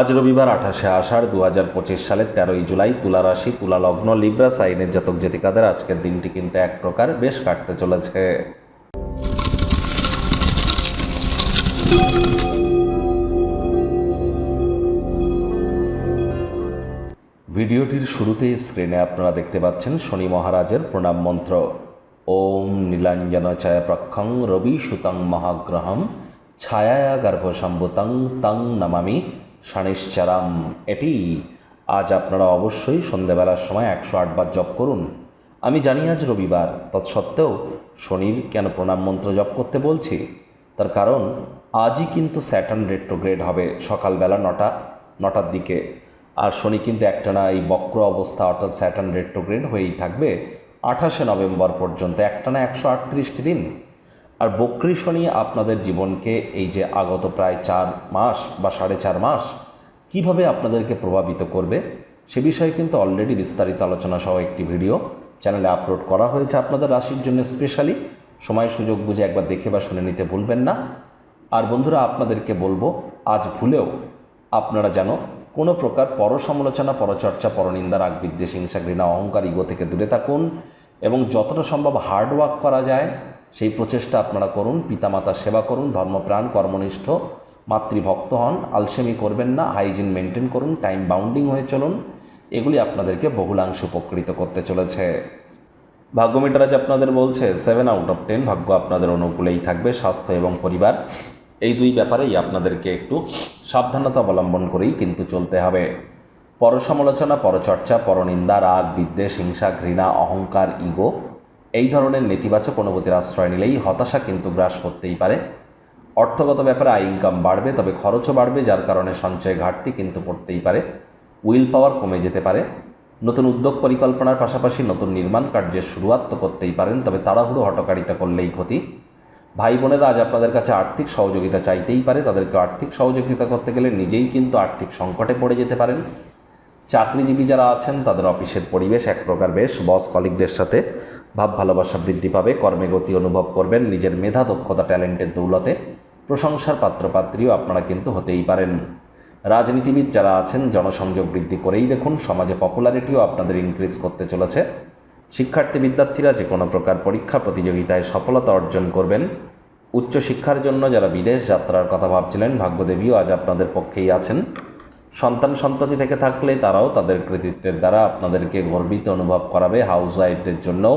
আজ রবিবার আঠাশে আষাঢ় দু হাজার পঁচিশ সালের তেরোই জুলাই তুলা রাশি, তুলা লগ্ন, লিব্রা, সাইনের জাতক জাতিকাদের আজকের দিনটি কিন্তু এক প্রকার বেশ কাটতে চলেছে। ভিডিওটির শুরুতেই স্ক্রিনে আপনারা দেখতে পাচ্ছেন শনি মহারাজের প্রণাম মন্ত্র। ওম নীলাঞ্জন ছায়া প্রক্ষং রবি সুতং মহাগ্রহম ছায়া গর্ভসম্ভুতং তং নমামি। শানিশ্চারাম এটি আজ আপনারা অবশ্যই সন্ধেবেলার সময় একশো আটবার জপ করুন। আমি জানি আজ রবিবার, তৎসত্ত্বেও শনির কেন প্রণাম মন্ত্র জপ করতে বলছি? তার কারণ, আজই কিন্তু স্যাটার্ন রেট্রোগ্রেড হবে সকালবেলা নটা, নটার দিকে। আর শনি কিন্তু একটানা এই বক্র অবস্থা অর্থাৎ স্যাটার্ন রেট্রোগ্রেড হয়েই থাকবে আঠাশে নভেম্বর পর্যন্ত, একটানা একশো আটত্রিশটি দিন। আর বক্রী শনি আপনাদের জীবনকে এই যে আগত প্রায় চার মাস বা সাড়ে চার মাস কীভাবে আপনাদেরকে প্রভাবিত করবে, সে বিষয়ে কিন্তু অলরেডি বিস্তারিত আলোচনা সহ একটি ভিডিও চ্যানেলে আপলোড করা হয়েছে আপনাদের রাশির জন্য স্পেশালি সময় সুযোগ বুঝে একবার দেখে বা শুনে নিতে ভুলবেন না। আর বন্ধুরা, আপনাদেরকে বলব, আজ ভুলেও আপনারা যেন কোনো প্রকার পরসমালোচনা, পরচর্চা, পরনিন্দা রাগ বিদ্বেষ হিংসা, ঘৃণা, অহংকার, ইগো থেকে দূরে থাকুন এবং যতটা সম্ভব হার্ড ওয়ার্ক করা যায় সেই প্রচেষ্টা আপনারা করুন পিতামাতার সেবা করুন, ধর্মপ্রাণ, কর্মনিষ্ঠ, মাতৃভক্ত হন, আলসেমি করবেন না, হাইজিন মেনটেন করুন, টাইম বাউন্ডিং হয়ে চলুন, এগুলি আপনাদেরকে বহুলাংশ উপকৃত করতে চলেছে। ভাগ্য মিটার আজ আপনাদের বলছে সেভেন আউট অফ টেন ভাগ্য আপনাদের অনুকূলেই থাকবে, স্বাস্থ্য এবং পরিবার, এই দুই ব্যাপারেই আপনাদেরকে একটু সাবধানতা অবলম্বন করেই কিন্তু চলতে হবে। পরসমালোচনা, পরচর্চা, পরনিন্দা, রাগ, বিদ্বেষ, হিংসা, ঘৃণা, অহংকার, ইগো এই ধরনের নেতিবাচক অনুভূতির আশ্রয় নিলেই হতাশা কিন্তু গ্রাস করতেই পারে। অর্থগত ব্যাপারে আয় ইনকাম বাড়বে, তবে খরচও বাড়বে, যার কারণে সঞ্চয় ঘাটতি কিন্তু পড়তেই পারে। উইল পাওয়ার কমে যেতে পারে। নতুন উদ্যোগ পরিকল্পনার পাশাপাশি নতুন নির্মাণ কার্যের শুরুয়াত তো করতেই পারেন, তবে তাড়াহুড়ো হটকারিতা করলেই ক্ষতি। ভাই বোনেরা আজ আপনাদের কাছে আর্থিক সহযোগিতা চাইতেই পারে, তাদেরকে আর্থিক সহযোগিতা করতে গেলে নিজেই কিন্তু আর্থিক সংকটে পড়ে যেতে পারেন। চাকরিজীবী যারা আছেন, তাদের অফিসের পরিবেশ এক প্রকার বেশ বস কলিকদের সাথে ভাব ভালোবাসা বৃদ্ধি পাবে, কর্মে গতি অনুভব করবেন, নিজের মেধা, দক্ষতা, ট্যালেন্টের দৌলতে প্রশংসার পাত্রপাত্রীও আপনারা কিন্তু হতেই পারেন। রাজনীতিবিদ যারা আছেন, জনসংযোগ বৃদ্ধি করেই দেখুন, সমাজে পপুলারিটিও আপনাদের ইনক্রিজ করতে চলেছে। শিক্ষার্থী বিদ্যার্থীরা যে কোনো প্রকার পরীক্ষা প্রতিযোগিতায় সফলতা অর্জন করবেন। উচ্চশিক্ষার জন্য যারা বিদেশ যাত্রার কথা ভাবছিলেন, ভাগ্যদেবীও আজ আপনাদের পক্ষেই আছেন। সন্তান সন্ততি থেকে থাকলে তারাও তাদের কৃতিত্বের দ্বারা আপনাদেরকে গর্বিত অনুভব করাবে হাউস ওয়াইফদের জন্যও।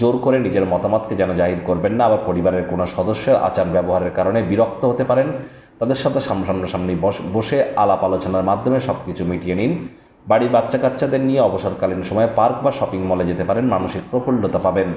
জোর করে নিজের মতামতকে যেন জাহির করবেন না, আবার পরিবারের কোনো সদস্যের আচার ব্যবহারের কারণে বিরক্ত হতে পারেন। তাদের সাথে সামনাসামনি বসে আলাপ আলোচনার মাধ্যমে সব কিছু মিটিয়ে নিন। বাড়ির বাচ্চা কাচ্চাদের নিয়ে অবসরকালীন সময়ে পার্ক বা শপিং মলে যেতে পারেন, মানসিক প্রফুল্লতা পাবেন।